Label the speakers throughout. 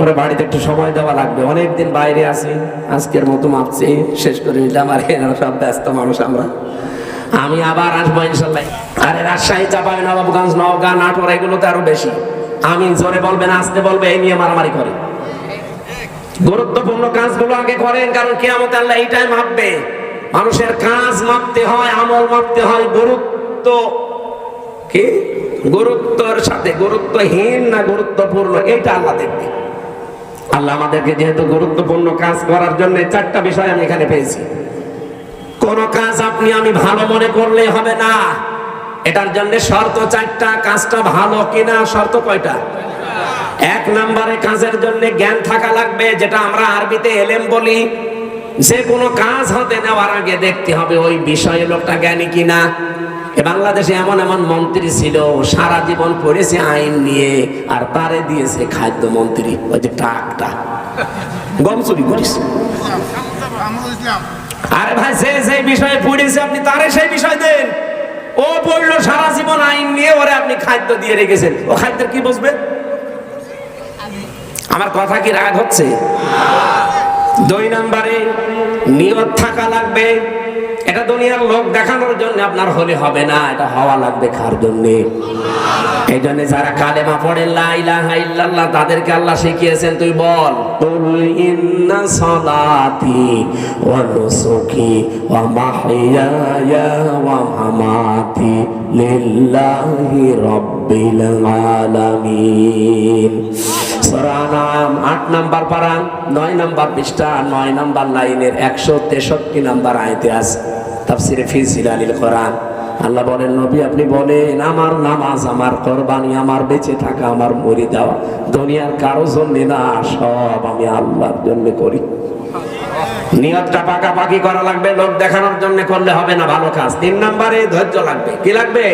Speaker 1: এরপরে বাড়িতে একটু সময় দেওয়া লাগবে। অনেকদিন বাইরে আছি, আজকের মতো মাপছি শেষ করে নিলাম আর সব ব্যস্ত মানুষ আমরা। আমি আবার আসব ইনশাল্লাহ। আরে রাজশাহী চাপাই, নবাবগঞ্জ, নওগাঁ, নাটোর, এগুলোতে আরও বেশি। আমি জোরে বলবেন আসতে বলবে, এই নিয়ে মারামারি করে। গুরুত্বপূর্ণ কাজগুলো আগে করেন, কারণ কেয়ামত আল্লাহ এইটাই মাপবে। মানুষের কাজ মাপতে হয়, আমল মাপতে হয়, গুরুত্ব কি? গুরুত্বর সাথে, গুরুত্বহীন না গুরুত্বপূর্ণ, এইটা আল্লাহ দেখবে। আল্লাহ আমাদেরকে যেহেতু গুরুত্বপূর্ণ কাজ করার জন্য চারটা বিষয় আমি এখানে পেয়েছি। কোন কাজ আপনি আমি ভালো মনে করলে হবে না। এটার জন্য শর্ত চারটা, কাজটা ভালো কিনা, শর্ত কয়টা? এক নম্বরে কাজের জন্য জ্ঞান থাকা লাগবে, যেটা আমরা আরবিতে এলেম বলি। যে কোনো কাজ হতে নেওয়ার আগে দেখতে হবে ওই বিষয়ে লোকটা জ্ঞানী কিনা। বাংলাদেশে এমন এমন মন্ত্রী ছিল সারা জীবন পড়েছে আইন নিয়ে, আর তারে দিয়েছে খাদ্য মন্ত্রী, ওই যে টাকটা গম চুরি করিস। আরে ভাই, যে যে বিষয়ে পড়েছে আপনি তারে সেই বিষয় দেন। ও পড়ল সারা জীবন আইন নিয়ে, ওরে আপনি খাদ্য দিয়ে রেখেছেন। ও খাদ্যের কি বুঝবে? আমার কথা কি রাগ হচ্ছে? দুই নম্বরে নিয়ত থাকা লাগবে। এটা দুনিয়ার লোক দেখানোর জন্য আপনার হলে হবে না, এটা হওয়া লাগবে কার জন্য? এই জন্য যারা কালেমা পড়ে, লা ইলাহা ইল্লাল্লাহ, তাদেরকে আল্লাহ শিখিয়েছেন, তুই বল, কুল ইন্না সালাতি ওয়া নুসুকি ওয়া মাহইয়ায়া ওয়া মামাতি। লিল্লাহি রাব্বিল আলামিন। সূরা নাম 8 নাম্বার পারা 9 নাম্বার পৃষ্ঠা 9 নাম্বার লাইনের 163 নাম্বার আয়াতে আছে, তাফসিরে ফি জিলালিল কোরআন। আল্লাহ বলেন, নবী আপনি বলেন, আমার নামাজ, আমার কোরবানি, আমার বেঁচে থাকা, আমার মরি যাওয়া দুনিয়ার কারও জন্য না, সব আমি আল্লাহর জন্য করি। নিয়তটা পাকাপাকি করা লাগবে, লোক দেখানোর জন্য করলে হবে না, ভালো কাজ। তিন নম্বরে ধৈর্য লাগবে। কি লাগবে?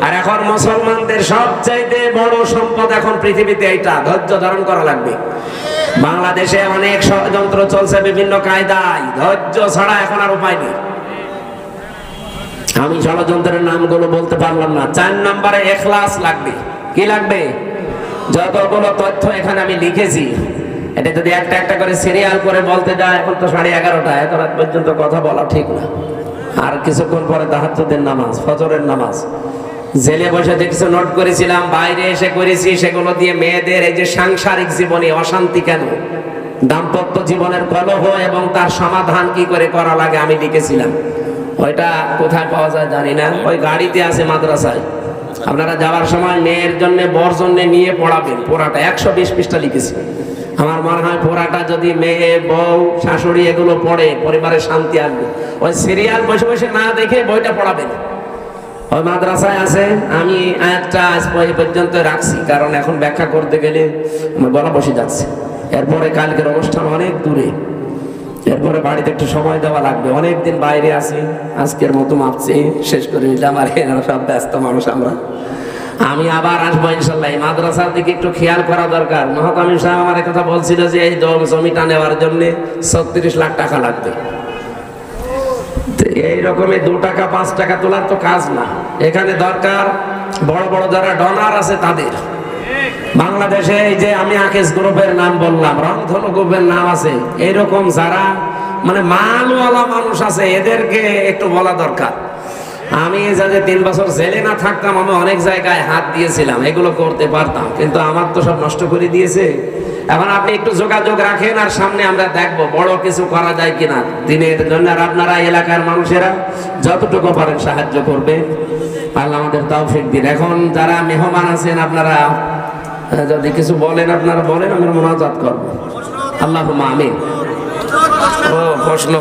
Speaker 1: আর এখন মুসলমানদের সবচাইতে বড় সম্পদ এখন পৃথিবীতে এইটা, ধৈর্য ধারণ করা লাগবে। বাংলাদেশে অনেক ষড়যন্ত্র চলছে বিভিন্ন কায়দায়, ধৈর্য ছাড়া এখন আর উপায় নেই। আমি ষড়যন্ত্রের নামগুলো বলতে পারলাম না। চার নম্বরে এখলাস লাগবে। কি লাগবে? যতগুলো তথ্য এখানে আমি লিখেছি এটা যদি একটা একটা করে সিরিয়াল করে বলতে যায়, এখন তো সাড়ে এগারোটা, এত রাত পর্যন্ত কথা বলা ঠিক না। আর কিছুক্ষণ পরে তাহাজ্জুদের নামাজ, ফজরের নামাজ। জেলে বসে যে কিছু নোট করেছিলাম, বাইরে এসে করেছি, সেগুলো দিয়ে মেয়েদের এই যে সাংসারিক জীবনে অশান্তি কেন? দাম্পত্য জীবনের কলহ এবং তার সমাধান কি করে করা লাগে আমি লিখেছিলাম। ওইটা কোথায় পাওয়া যায় জানি না। ওই গাড়িতে আছে মাদ্রাসায়। আপনারা যাওয়ার সময় মেয়ের জন্য বর জন্য নিয়ে পড়াবেন, পড়াটা একশো বিশ পৃষ্ঠা লিখেছি। আমার মনে হয় পোড়াটা যদি মেয়ে, বউ, শাশুড়ি এগুলো পড়ে, পরিবারের শান্তি আসবে। ওই সিরিয়াল বসে বসে না দেখে বইটা পড়াবেন ওই মাদ্রাসায় আছে, আমি একটা আজ পর্যন্ত রাখছি, কারণ এখন ব্যাখ্যা করতে গেলে গলা বসে যাচ্ছে। এরপরে কালকের অনুষ্ঠান অনেক দূরে। এরপরে বাড়িতে একটু সময় দেওয়া লাগবে। অনেকদিন বাইরে আছি, আজকের মতো মাপছি শেষ করে নিলাম আর সব ব্যস্ত মানুষ আমরা। আমি আবার আসব ইনশাল্লাহ এই মাদ্রাসার দিকে একটু খেয়াল করা দরকার। মহাতামি সাহেব আমার কথা বলছিল যে, এই জমি জমিটা নেওয়ার জন্য ছত্রিশ লাখ টাকা লাগবে। এই দু টাকা, পাঁচ টাকা তোলার তো কাজ না। এখানে দরকার বড় বড় যারা ডনার আছে তাদের। বাংলাদেশে এই যে আমি আকেশ গ্রুপের নাম বললাম, রংধনু গ্রুপের নাম আছে। এইরকম যারা মানে মালওয়ালা মানুষ আছে, এদেরকে একটু বলা দরকার। আমি যাতে তিন বছর জেলে না থাকতাম, আমি অনেক জায়গায় হাত দিয়েছিলাম, এগুলো করতে পারতাম। কিন্তু আমার তো সব নষ্ট করে দিয়েছে। এখন আপনি একটু যোগাযোগ রাখেন আর সামনে আমরা দেখব, বড় কিছু করা যায় কিনা। দিনের জন্য আপনারা এলাকার মানুষেরা যতটুকু পারেন সাহায্য করবে আল্লাহ আমাদের তৌফিক দিন। এখন যারা মেহমান আছেন, আপনারা যদি কিছু বলেন, আপনারা বলেন, আমরা মোনাজাত করব। আল্লাহ আমি ও, প্রশ্ন